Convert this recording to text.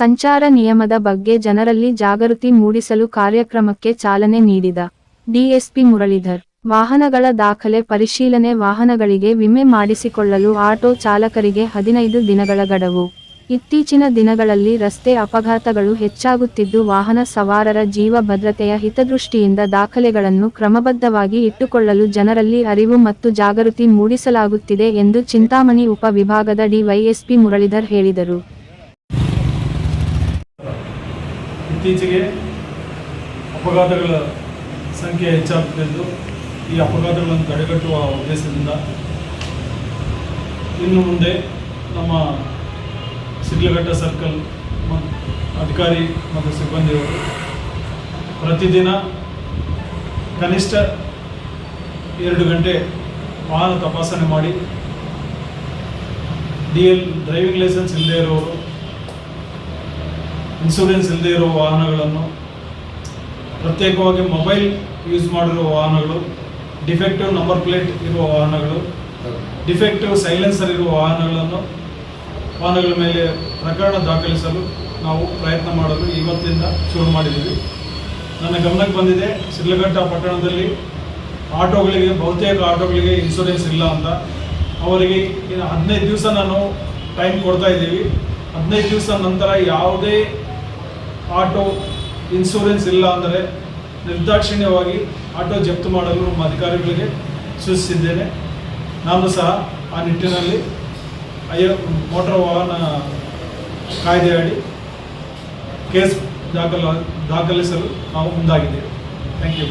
ಸಂಚಾರ ನಿಯಮದ ಬಗ್ಗೆ ಜನರಲ್ಲಿ ಜಾಗೃತಿ ಮೂಡಿಸಲು ಕಾರ್ಯಕ್ರಮಕ್ಕೆ ಚಾಲನೆ ನೀಡಿದ ಡಿಎಸ್ಪಿ ಮುರಳೀಧರ್, ವಾಹನಗಳ ದಾಖಲೆ ಪರಿಶೀಲನೆ ವಾಹನಗಳಿಗೆ ವಿಮೆ ಮಾಡಿಸಿಕೊಳ್ಳಲು ಆಟೋ ಚಾಲಕರಿಗೆ ಹದಿನೈದು ದಿನಗಳ ಗಡವು. ಇತ್ತೀಚಿನ ದಿನಗಳಲ್ಲಿ ರಸ್ತೆ ಅಪಘಾತಗಳು ಹೆಚ್ಚಾಗುತ್ತಿದ್ದು ವಾಹನ ಸವಾರರ ಜೀವ ಭದ್ರತೆಯ ಹಿತದೃಷ್ಟಿಯಿಂದ ದಾಖಲೆಗಳನ್ನು ಕ್ರಮಬದ್ಧವಾಗಿ ಇಟ್ಟುಕೊಳ್ಳಲು ಜನರಲ್ಲಿ ಅರಿವು ಮತ್ತು ಜಾಗೃತಿ ಮೂಡಿಸಲಾಗುತ್ತಿದೆ ಎಂದು ಚಿಂತಾಮಣಿ ಉಪ ವಿಭಾಗದ ಡಿವೈಎಸ್ಪಿ ಮುರಳೀಧರ್ ಹೇಳಿದರು. ಇತ್ತೀಚೆಗೆ ಅಪಘಾತಗಳ ಸಂಖ್ಯೆ ಹೆಚ್ಚಾಗುತ್ತಿದ್ದು ಈ ಅಪಘಾತಗಳನ್ನು ತಡೆಗಟ್ಟುವ ಉದ್ದೇಶದಿಂದ ಇನ್ನು ಮುಂದೆ ನಮ್ಮ ಸಿಡ್ಲಘಟ್ಟ ಸರ್ಕಲ್ ಅಧಿಕಾರಿ ಮತ್ತು ಸಿಬ್ಬಂದಿಯವರು ಪ್ರತಿದಿನ ಕನಿಷ್ಠ ಎರಡು ಗಂಟೆ ವಾಹನ ತಪಾಸಣೆ ಮಾಡಿ ಡಿ ಎಲ್ ಡ್ರೈವಿಂಗ್ ಲೈಸೆನ್ಸ್ ಇಲ್ಲದೇ ಇರೋರು ಇನ್ಶೂರೆನ್ಸ್ ಇಲ್ಲದೆ ಇರುವ ವಾಹನಗಳನ್ನು, ಪ್ರತ್ಯೇಕವಾಗಿ ಮೊಬೈಲ್ ಯೂಸ್ ಮಾಡಿರುವ ವಾಹನಗಳು ಡಿಫೆಕ್ಟಿವ್ ನಂಬರ್ ಪ್ಲೇಟ್ ಇರುವ ವಾಹನಗಳು ಡಿಫೆಕ್ಟಿವ್ ಸೈಲೆನ್ಸರ್ ಇರುವ ವಾಹನಗಳನ್ನು, ವಾಹನಗಳ ಮೇಲೆ ಪ್ರಕರಣ ದಾಖಲಿಸಲು ನಾವು ಪ್ರಯತ್ನ ಮಾಡಲು ಇವತ್ತಿಂದ ಶುರು ಮಾಡಿದ್ದೀವಿ. ನನ್ನ ಗಮನಕ್ಕೆ ಬಂದಿದೆ ಶಿರ್ಲಘಟ್ಟ ಪಟ್ಟಣದಲ್ಲಿ ಆಟೋಗಳಿಗೆ, ಬಹುತೇಕ ಆಟೋಗಳಿಗೆ ಇನ್ಶೂರೆನ್ಸ್ ಇಲ್ಲ ಅಂತ. ಅವರಿಗೆ ಇನ್ನು ಹದಿನೈದು ದಿವಸ ನಾನು ಟೈಮ್ ಕೊಡ್ತಾ ಇದ್ದೀವಿ. ಹದಿನೈದು ದಿವಸ ನಂತರ ಯಾವುದೇ ಆಟೋ ಇನ್ಶೂರೆನ್ಸ್ ಇಲ್ಲ ಅಂದರೆ ನಿರ್ದಾಕ್ಷಿಣ್ಯವಾಗಿ ಆಟೋ ಜಪ್ತು ಮಾಡಲು ನಮ್ಮ ಅಧಿಕಾರಿಗಳಿಗೆ ಸೂಚಿಸಿದ್ದೇನೆ. ನಾನು ಸಹ ಆ ನಿಟ್ಟಿನಲ್ಲಿ ಅಯ್ಯ ಮೋಟಾರ್ ವಾಹನ ಕಾಯ್ದೆ ಅಡಿ ಕೇಸ್ ದಾಖಲ ದಾಖಲಿಸಲು ನಾವು ಮುಂದಾಗಿದ್ದೇವೆ. Thank you.